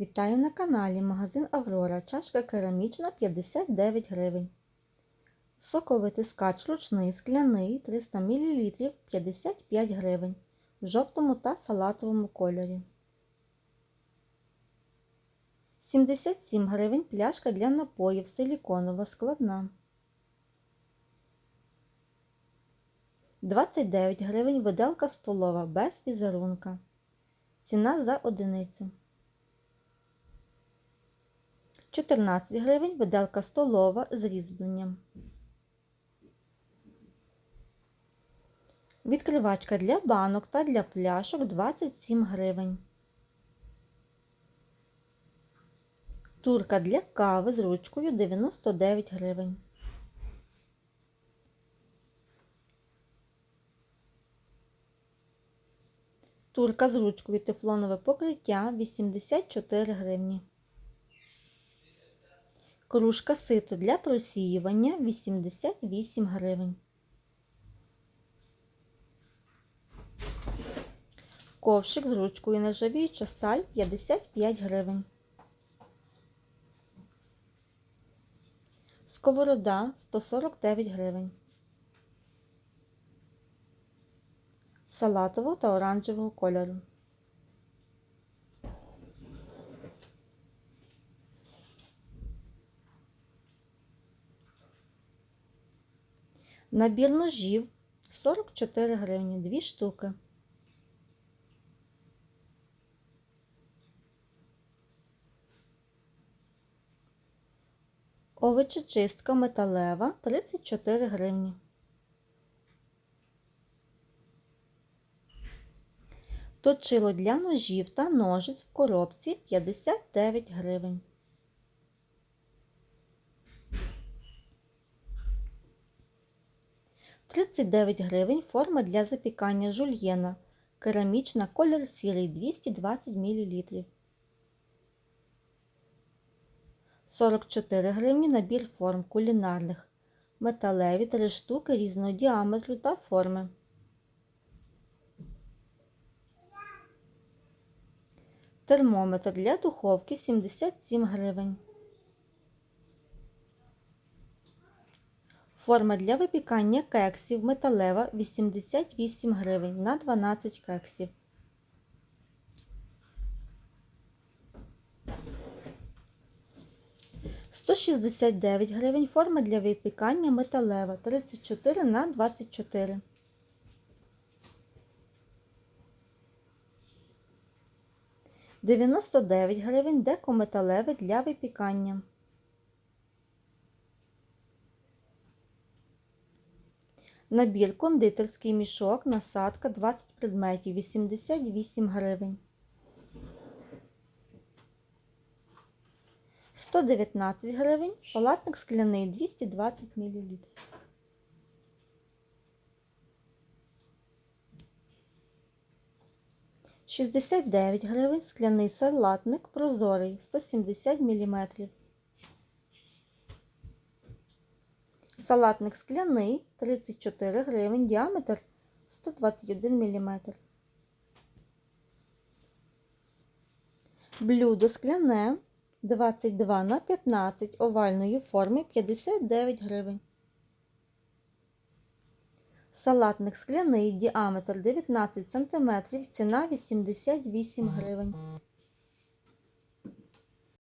Вітаю на каналі Магазин Аврора. Чашка керамічна 59 гривень. Соковитискач ручний скляний 300 мл 55 гривень в жовтому та салатовому кольорі. 77 гривень пляшка для напоїв силіконова складна. 29 гривень виделка столова без візерунка. Ціна за одиницю. 14 гривень виделка столова з різьбленням. Відкривачка для банок та для пляшок 27 гривень. Турка для кави з ручкою 99 гривень. Турка з ручкою тефлонове покриття 84 гривні. Кружка сито для просіювання 88 гривень. Ковшик з ручкою нержавіюча сталь 55 гривень. Сковорода 149 гривень. Салатового та оранжевого кольору. Набір ножів 44 гривні, 2 штуки. Овочечистка металева 34 гривні. Точило для ножів та ножиць в коробці 59 гривень. Тридцять дев'ять гривень форма для запікання жульєна. Керамічна колір сірий 220 мл. 44 гривні набір форм кулінарних. Металеві 3 штуки різного діаметру та форми. Термометр для духовки 77 гривень. Форма для випікання кексів металева 88 гривень на 12 кексів. Сто шістдесят дев'ять гривень форма для випікання металева 34 на 24. Дев'яносто дев'ять гривень деко металеве для випікання. Набір кондитерський мішок, насадка 20 предметів 88 гривень. 119 гривень, салатник скляний 220 мл. Шістдесят дев'ять гривень скляний салатник прозорий 170 мм. Салатник скляний 34 гривень, діаметр 121 мм. Блюдо скляне 22 на 15 овальної форми 59 гривень. Салатник скляний, діаметр 19 см, ціна 88 гривень.